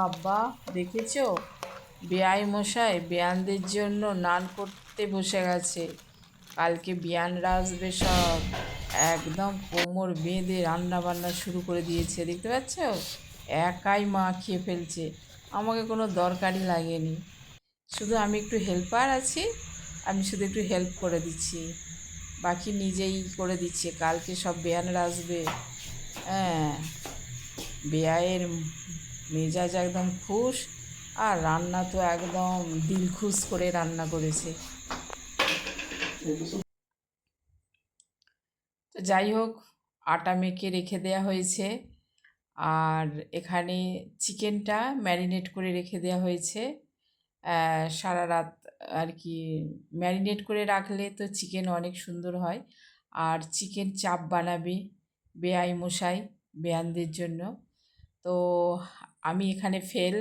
বাবা দেখেছ? বেয়াই মশাই বেয়ানদের জন্য নান করতে বসে গেছে। কালকে বিয়ানরা আসবে সব। একদম কোমর বেঁধে রান্না বান্না শুরু করে দিয়েছে, দেখতে পাচ্ছ? একাই মা খেয়ে ফেলছে। আমাকে কোনো দরকারই লাগেনি। শুধু আমি একটু হেল্পার আছি, আমি শুধু একটু হেল্প করে দিচ্ছি। বাকি নিজেই করে দিচ্ছে। কালকে সব বেয়ানরা আসবে হ্যাঁ বেয়ায়ের মেজাজ একদম খুশ আর রান্না তো একদম দিল খুশ করে রান্না করেছে। তো যাই হোক, আটা মেখে রেখে দেওয়া হয়েছে আর এখানে চিকেনটা ম্যারিনেট করে রেখে দেওয়া হয়েছে। সারা রাত আর কি ম্যারিনেট করে রাখলে তো চিকেন অনেক সুন্দর হয়। আর চিকেন চাপ বানাবে বেআই মশাই, বেয়ানদের জন্য। তো আমি এখানে ফেল।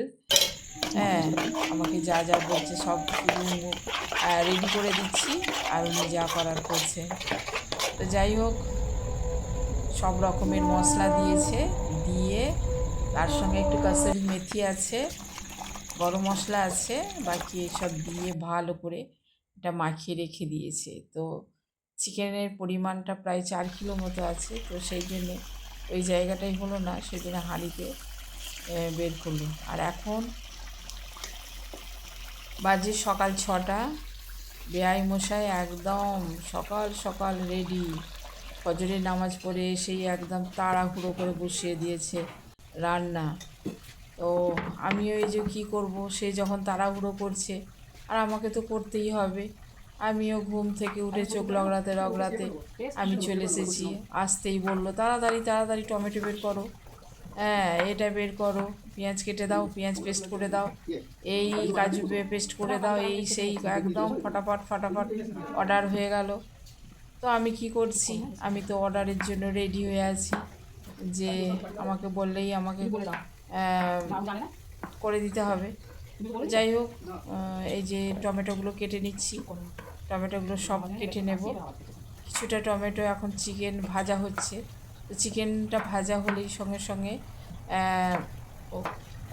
হ্যাঁ আমাকে যা যা বলছে সব রেডি করে দিচ্ছি আর উনি যা করার করছে। তো যাই হোক, সব রকমের মশলা দিয়েছে, দিয়ে তার সঙ্গে একটু কাসুরি মেথি আছে, গরম মশলা আছে, বাকি এসব দিয়ে ভালো করে এটা মাখিয়ে রেখে দিয়েছে। তো চিকেনের পরিমাণটা প্রায় চার কিলো মতো আছে, তো সেই জন্যে ওই জায়গাটাই হলো না জন্য হাঁড়িতে বের করল। আর এখন বাজে সকাল ছটা। বেআই মশাই একদম সকাল সকাল রেডি ফজরের নামাজ পড়ে এসেই একদম তাড়াহুড়ো করে বসিয়ে দিয়েছে রান্না। তো আমি ওই যে কী করব, সে যখন তাড়াহুড়ো করছে, আর আমাকে তো করতেই হবে। আমিও ঘুম থেকে উঠে চোখ লগড়াতে লগড়াতে আমি চলে এসেছি। আসতেই বলল, তাড়াতাড়ি তাড়াতাড়ি টমেটো বের করো। হ্যাঁ এটা বের করো। পেঁয়াজ কেটে দাও, পেঁয়াজ পেস্ট করে দাও। এই কাজু পেস্ট করে দাও, এই সেই একদম ফটাফট ফটাফট অর্ডার হয়ে গেল। তো আমি কি করছি? আমি তো অর্ডারের জন্য রেডি হয়ে আছি যে আমাকে বললেই আমাকে করে দিতে হবে। যাই হোক এই যে টমেটোগুলো কেটে নিচ্ছি। টমেটোগুলো সব কেটে নেব। কিছুটা টমেটো এখন চিকেন ভাজা হচ্ছে। তো চিকেনটা ভাজা হলেই সঙ্গে সঙ্গে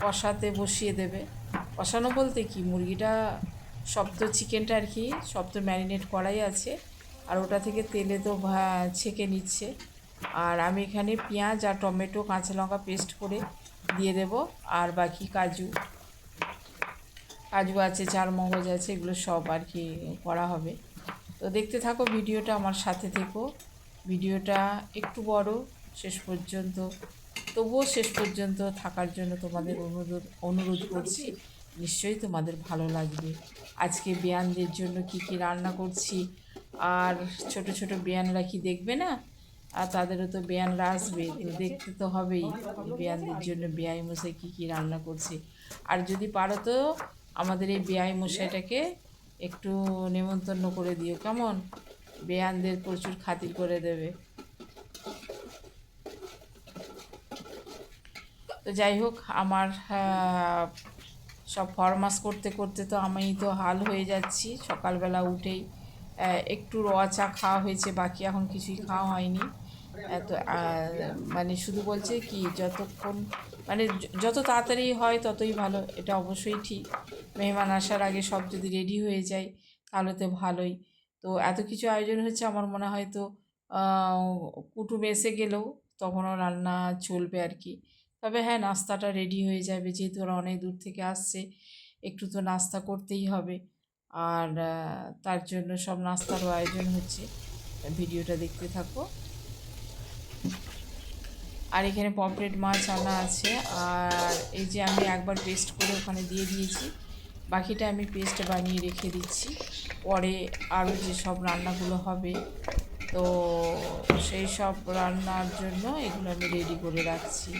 কষাতে বসিয়ে দেবে। কষানো বলতে কি? মুরগিটা সব তো চিকেনটা আর কি সব তো ম্যারিনেট করাই আছে। আর ওটা থেকে তেলে তো ছেঁকে নিচ্ছে। আর আমি এখানে পেঁয়াজ আর টমেটো কাঁচা লঙ্কা পেস্ট করে দিয়ে দেব। আর বাকি কাজু। কাজু আছে চার মগজ আছে, এগুলো সব আর কি করা হবে। তো দেখতে থাকো ভিডিওটা, আমার সাথে থেকো। ভিডিওটা একটু বড়, শেষ পর্যন্ত, তবুও শেষ পর্যন্ত থাকার জন্য তোমাদের অনুরোধ অনুরোধ করছি, নিশ্চয়ই তোমাদের ভালো লাগবে। আজকে বেয়ানদের জন্য কি কি রান্না করছি, আর ছোট ছোট বেয়ানরা কি দেখবে না? আর তাদেরও তো বেয়ানরা আসবে, তো দেখতে তো হবেই বেয়ানদের জন্য বেয়াই মশাই কী কী রান্না করছে। আর যদি পারো তো আমাদের এই বেয়াই মশাইটাকে একটু নেমন্তন্ন করে দিও, কেমন? বেয়ানদের প্রচুর খাতির করে দেবে। তো যাই হোক, আমার সব ফরমাস করতে করতে তো আমি তো হাল হয়ে যাচ্ছি। সকালবেলা উঠেই একটু র চা খাওয়া হয়েছে, বাকি এখন কিছুই খাওয়া হয়নি। আহ, তো আহ, মানে শুধু বলছে কি যতক্ষণ মানে যত তাড়াতাড়ি হয় ততই ভালো এটা অবশ্যই ঠিক। মেহমান আসার আগে সব যদি রেডি হয়ে যায় তাহলে তো ভালোই। তো এত কিছু আয়োজন হচ্ছে আমার মনে হয় তো কুটুম এসে গেলেও তখনও রান্না চলবে আর কি। তবে হ্যাঁ নাস্তাটা রেডি হয়ে যাবে যেহেতু ওরা অনেক দূর থেকে আসছে একটু তো নাস্তা করতেই হবে। আর তার জন্য সব নাস্তারও আয়োজন হচ্ছে। ভিডিওটা দেখতে থাকো। আর এখানে পমফ্রেট মাছ আনা আছে, আর এই যে আমি একবার পেস্ট করে ওখানে দিয়ে দিয়েছি। বাকিটা আমি পেস্ট বানিয়ে রেখে দিচ্ছি। পরে আরও যে সব রান্নাগুলো হবে, তো সেই সব রান্নার জন্য এগুলো আমি রেডি করে রাখছি।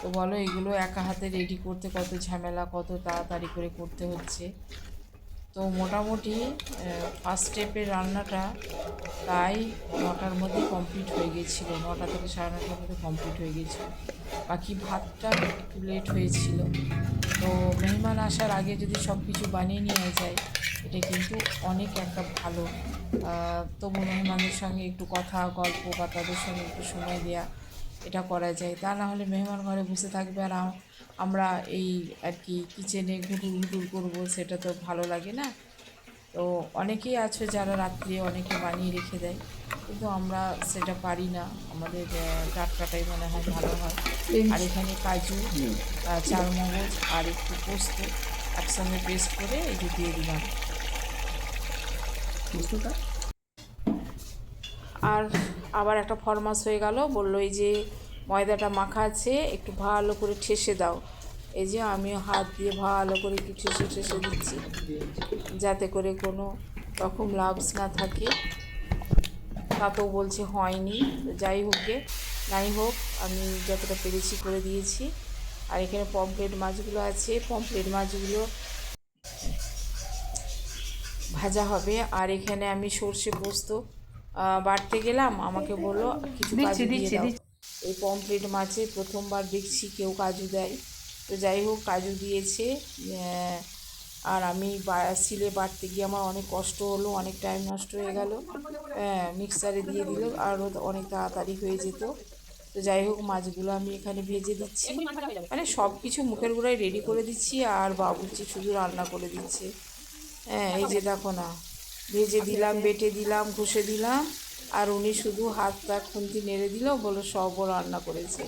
তো বলো, এগুলো একা হাতে রেডি করতে কত ঝামেলা, কত তাড়াতাড়ি করে করতে হচ্ছে? তো মোটামুটি ফার্স্ট স্টেপের রান্নাটা প্রায় নটার মধ্যে কমপ্লিট হয়ে গিয়েছিল নটা থেকে সাড়ে নটার মধ্যে কমপ্লিট হয়ে গিয়েছিল বাকি ভাতটা একটু লেট হয়েছিল। তো মেহমান আসার আগে যদি সব কিছু বানিয়ে নিয়ে যায়, এটা কিন্তু অনেক একটা ভালো। তবু মেহমানদের সঙ্গে একটু কথা, গল্প বা তাদের সঙ্গে একটু সময় দেওয়া এটা করা যায়। তা না হলে মেহমান ঘরে বসে থাকবে আর আমরা এই আর কি কিচেনে ঘুটুর ঘুটুর করব সেটা তো ভালো লাগে না। তো অনেকেই আছে যারা রাত্রে অনেকে বানিয়ে রেখে দেয় কিন্তু আমরা সেটা পারি না। আমাদের টাটকাটাই মনে হয় ভালো হয়। আর এখানে কাজু চারমগজ আর একটু পোস্ত একসঙ্গে পেস্ট করে এটি দিয়ে দিলাম। আর আবার একটা ফরমাস হয়ে গেল, বলল, এই যে ময়দাটা মাখা আছে একটু ভালো করে ঠেসে দাও। এই যে আমিও হাত দিয়ে ভালো করে একটু ঠেসে ঠেসে দিচ্ছি, যাতে করে কোনো রকম লাভস না থাকে। তাতেও বলছে, হয়নি। যাই হোক গে নাই হোক, আমি যতটা পেরেছি করে দিয়েছি। আর এখানে পমপ্লেট মাছগুলো আছে পমপ্লেট মাছগুলো ভাজা হবে। আর এখানে আমি সর্ষে পোস্ত বাটতে গেলাম আমাকে বলল কিছু কাজু দিয়ে দাও। এই পমপ্লেট মাছে প্রথমবার দেখছি কেউ কাজু দেয়। তো যাই হোক কাজু দিয়েছে আর আমি বা- সিলে বাটতে গিয়ে আমার অনেক কষ্ট হলো অনেক টাইম নষ্ট হয়ে গেল। হ্যাঁ মিক্সারে দিয়ে দিল আরও অনেক তাড়াতাড়ি হয়ে যেত। তো যাই হোক মাছগুলো আমি এখানে ভেজে দিচ্ছি। মানে সব কিছু মুখের গোড়ায় রেডি করে দিচ্ছি আর বাবুর্চি শুধু রান্না করে দিচ্ছে। হ্যাঁ এই যে দেখো না ভেজে দিলাম বেটে দিলাম ঘষে দিলাম। আর উনি শুধু হাত পা খুন্তি নেড়ে দিল বলো সবও রান্না করেছে।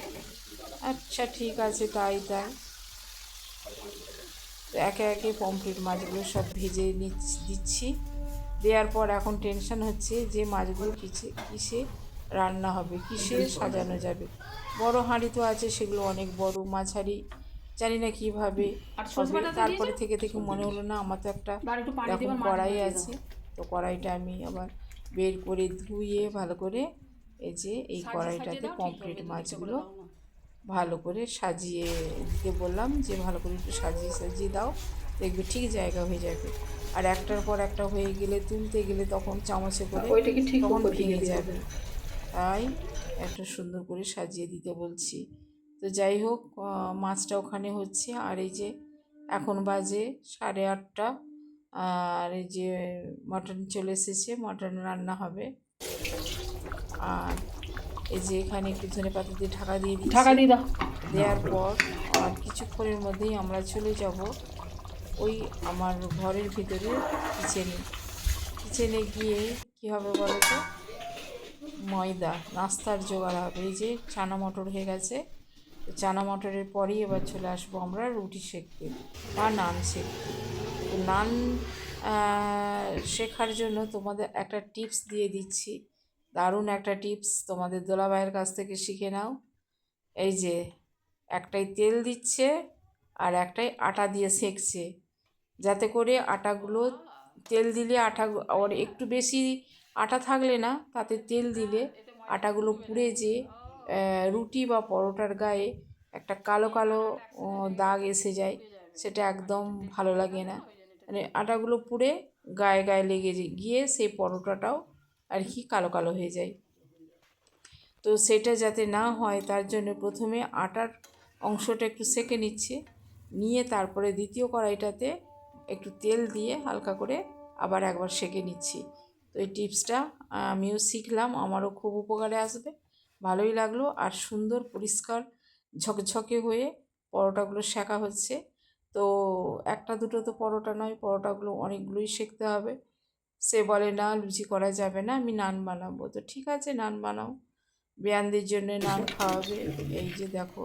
আচ্ছা ঠিক আছে তাই তাই। তো একে একে পমফ্রেট মাছগুলো সব ভেজে নিচ্ছি দিচ্ছি। দেওয়ার পর এখন টেনশন হচ্ছে যে মাছগুলো কিসে কিসে রান্না হবে কিসে সাজানো যাবে? বড় হাঁড়ি তো আছে সেগুলো অনেক বড় মাছ হাঁড়ি জানি না কীভাবে তারপরে থেকে থেকে মনে হলো না আমার তো একটা কড়াই আছে। তো কড়াইটা আমি আবার বের করে ধুয়ে ভালো করে এই যে এই কড়াইটাতে পমফ্রেট মাছগুলো ভালো করে সাজিয়ে দিতে বললাম যে ভালো করে একটু সাজিয়ে সাজিয়ে দাও দেখবে ঠিক জায়গা হয়ে যাবে। আর একটার পর একটা হয়ে গেলে তুলতে গেলে তখন চামচে করে ওইটাকে ঠিক তখন ভেঙে যাবে। তাই একটা সুন্দর করে সাজিয়ে দিতে বলছি। তো যাই হোক মাছটা ওখানে হচ্ছে। আর এই যে এখন বাজে সাড়ে আটটা। আর এই যে মটন চলে এসেছে মটন রান্না হবে। আর এই যে এখানে একটু ধনে পাতা দিয়ে ঢাকা দিয়ে ঢাকা দিয়ে দাও। দেওয়ার পর আর কিছুক্ষণের মধ্যেই আমরা চলে যাব ওই আমার ঘরের ভিতরে কিচেনে কিচেনে গিয়ে কী হবে বলো তো? ময়দা নাস্তার জোগাড় হবে। এই যে চানা মটর হয়ে গেছে। চানা মটরের পরেই এবার চলে আসব আমরা রুটি শেখতে বা নান শেখতে তো নান শেখার জন্য তোমাদের একটা টিপস দিয়ে দিচ্ছি। দারুণ একটা টিপস তোমাদের দোলাভাইয়ের কাছ থেকে শিখে নাও। এই যে, একটাই তেল দিচ্ছে আর একটাই আটা দিয়ে সেঁকছে। যাতে করে আটাগুলো, তেল দিলে আটা আর একটু বেশি আটা থাকলে না, তাতে তেল দিলে আটাগুলো পুড়ে যে রুটি বা পরোটার গায়ে একটা কালো কালো দাগ এসে যায়, সেটা একদম ভালো লাগে না। মানে আটাগুলো পুড়ে গায়ে গায়ে লেগে গিয়ে সেই পরোটাটাও আর কি কালো কালো হয়ে যায়। তো সেটা যাতে না হয় তার জন্য প্রথমে আটার অংশটা একটু সেকে নিচ্ছে, নিয়ে তারপরে দ্বিতীয় কড়াইটাতে একটু তেল দিয়ে হালকা করে আবার একবার সেকে নিচ্ছি। তো এই টিপসটা আমিও শিখলাম, আমারও খুব উপকারে আসবে, ভালোই লাগল। আর সুন্দর পরিষ্কার ঝকঝকে হয়ে পরোটাগুলো সেকা হচ্ছে। তো একটা দুটো তো পরোটা নয় পরোটাগুলো অনেকগুলোই সেকতে হবে। সে বলে না লুচি করা যাবে না আমি নান বানাবো। তো ঠিক আছে নান বানাও। বেয়ানদের জন্য নান খাওয়াবে। এই যে দেখো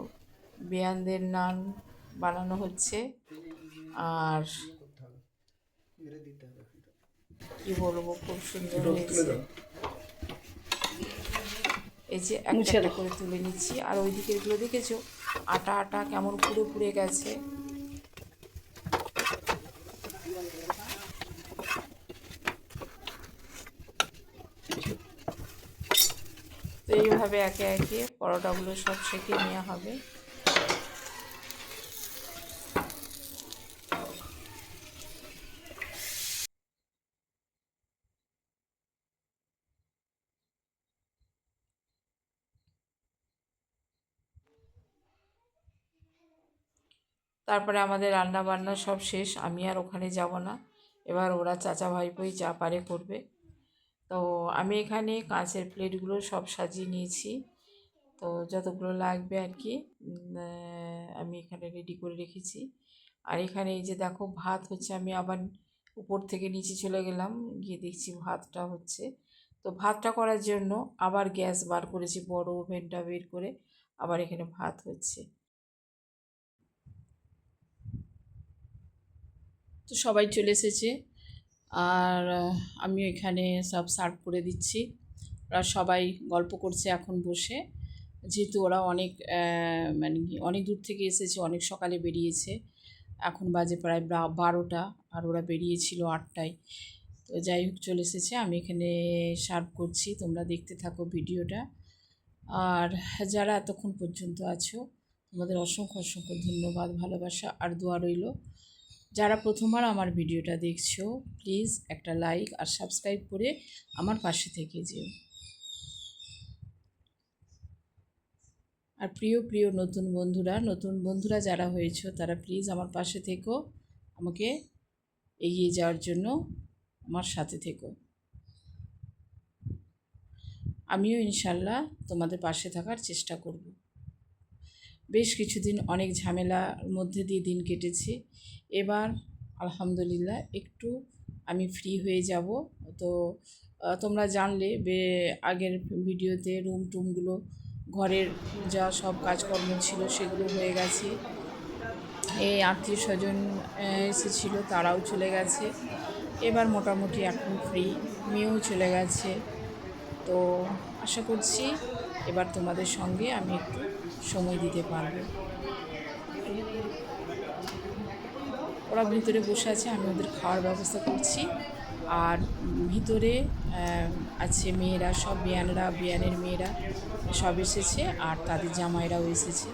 বেয়ানদের নান বানানো হচ্ছে। আর কি বলব খুব সুন্দর হয়েছে। এই যে একটা। করে তুলে নিচ্ছি। আর ওই দিকেরগুলো দেখেছ? আটা আটা কেমন পুড়ে পুড়ে গেছে তো এইভাবে একে একে পরোটাগুলো সব সেঁকে নেওয়া হবে। তারপরে আমাদের রান্না বান্না সব শেষ, আমি আর ওখানে যাব না। এবার ওরা চাচা ভাইপোই যা পারে করবে। তো আমি এখানে কাঁচের প্লেটগুলো সব সাজিয়ে নিয়েছি। তো যতগুলো লাগবে আর কি আমি এখানে রেডি করে রেখেছি। আর এখানে এই যে দেখো ভাত হচ্ছে, আমি আবার উপর থেকে নিচে চলে গেলাম, গিয়ে দেখছি ভাতটা হচ্ছে। তো ভাতটা করার জন্য আবার গ্যাস বার করেছি, বড় ওভেনটা বের করে আবার এখানে ভাত হচ্ছে। তো সবাই চলে এসেছে। আর আমি এখানে সব সার্ভ করে দিচ্ছি। ওরা সবাই গল্প করছে এখন বসে। যেহেতু ওরা অনেক মানে অনেক দূর থেকে এসেছে, অনেক সকালে বেরিয়েছে। এখন বাজে প্রায় বারোটা আর ওরা বেরিয়েছিল আটটায়। তো যাই হোক, চলে এসেছে। আমি এখানে সার্ভ করছি। তোমরা দেখতে থাকো ভিডিওটা। আর যারা এতক্ষণ পর্যন্ত আছো, তোমাদের অসংখ্য অসংখ্য ধন্যবাদ, ভালোবাসা আর দোয়া রইল। যারা প্রথমবার আমার ভিডিওটা দেখছ প্লিজ একটা লাইক আর সাবস্ক্রাইব করে আমার পাশে থেকে যেও। আর প্রিয় প্রিয় নতুন বন্ধুরা নতুন বন্ধুরা যারা হয়েছো, তারা প্লিজ আমার পাশে থেকো। আমাকে এগিয়ে যাওয়ার জন্য আমার সাথে থেকো। আমিও ইনশাল্লাহ তোমাদের পাশে থাকার চেষ্টা করব। বেশ কিছুদিন অনেক ঝামেলার মধ্যে দিয়ে দিন কেটেছে। এবার আলহামদুলিল্লাহ একটু আমি ফ্রি হয়ে যাব। তো তোমরা জানলে আগের ভিডিওতে রুম টুমগুলো ঘরের যা সব কাজকর্ম ছিল সেগুলো হয়ে গেছে। এই আত্মীয় স্বজন এসেছিল, তারাও চলে গেছে। এবার মোটামুটি এখন ফ্রি মেয়েও চলে গেছে। তো, আশা করছি এবার তোমাদের সঙ্গে আমি একটু সময় দিতে পারব। ওরা ভিতরে বসে আছে, আমি ওদের খাওয়ার ব্যবস্থা করছি। আর ভিতরে আছে মেয়েরা, সব বিয়ানরা, বিয়ানের মেয়েরা সব এসেছে, আর তাদের জামাইরাও এসেছে।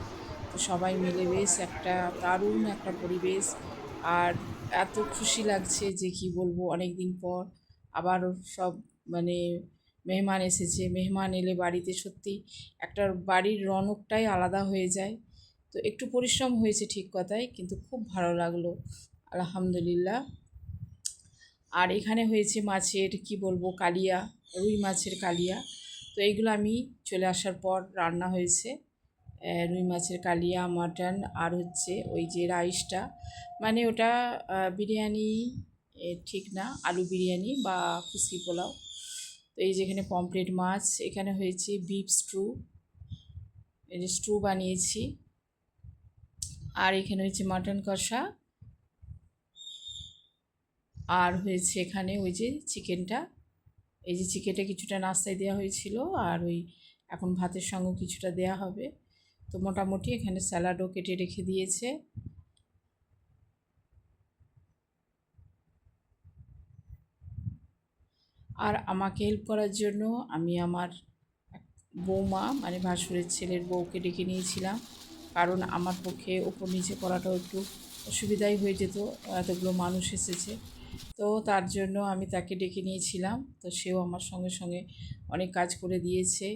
তো সবাই মিলে বেশ একটা দারুণ একটা পরিবেশ। আর এত খুশি লাগছে যে কি বলব অনেক দিন পর আবার সব মানে মেহমান এসেছে, মেহমান এলে বাড়িতে সত্যি একটা বাড়ির রনকটাই আলাদা হয়ে যায়। তো একটু পরিশ্রম হয়েছে ঠিক কথাই কিন্তু খুব ভালো লাগল, আলহামদুলিল্লাহ। আর এখানে হয়েছে মাছের, কি বলব, কালিয়া, রুই মাছের কালিয়া। তো এইগুলো আমি চলে আসার পর রান্না হয়েছে। রুই মাছের কালিয়া, মাটন আর হচ্ছে ওই যে রাইসটা। মানে ওটা বিরিয়ানি ঠিক না, আলু বিরিয়ানি বা খুশকি পোলাও। তো এই যেখানে পমপ্লেট মাছ, এখানে হয়েছে বিফ স্ট্রু। এই যে স্ট্রু বানিয়েছি। আর এখানে হয়েছে মাটন কষা। আর হয়েছে এখানে ওই যে চিকেনটা। এই যে চিকেনটা কিছুটা নাস্তায় দেওয়া হয়েছিল আর ওই এখন ভাতের সঙ্গে কিছুটা দেয়া হবে। তো মোটামুটি এখানে স্যালাডও কেটে রেখে দিয়েছে। আর আমাকে হেল্প করার জন্য আমি আমার বৌমা মানে ভাসুরের ছেলের বউকে ডেকে নিয়েছিলাম। কারণ আমার পক্ষে ওপর নিচে করাটাও একটু অসুবিধাই হয়ে যেত, এতগুলো মানুষ এসেছে। তো তার জন্য আমি তাকে ডেকে নিয়েছিলাম। তো সেও আমার সঙ্গে সঙ্গে অনেক কাজ করে দিয়েছে।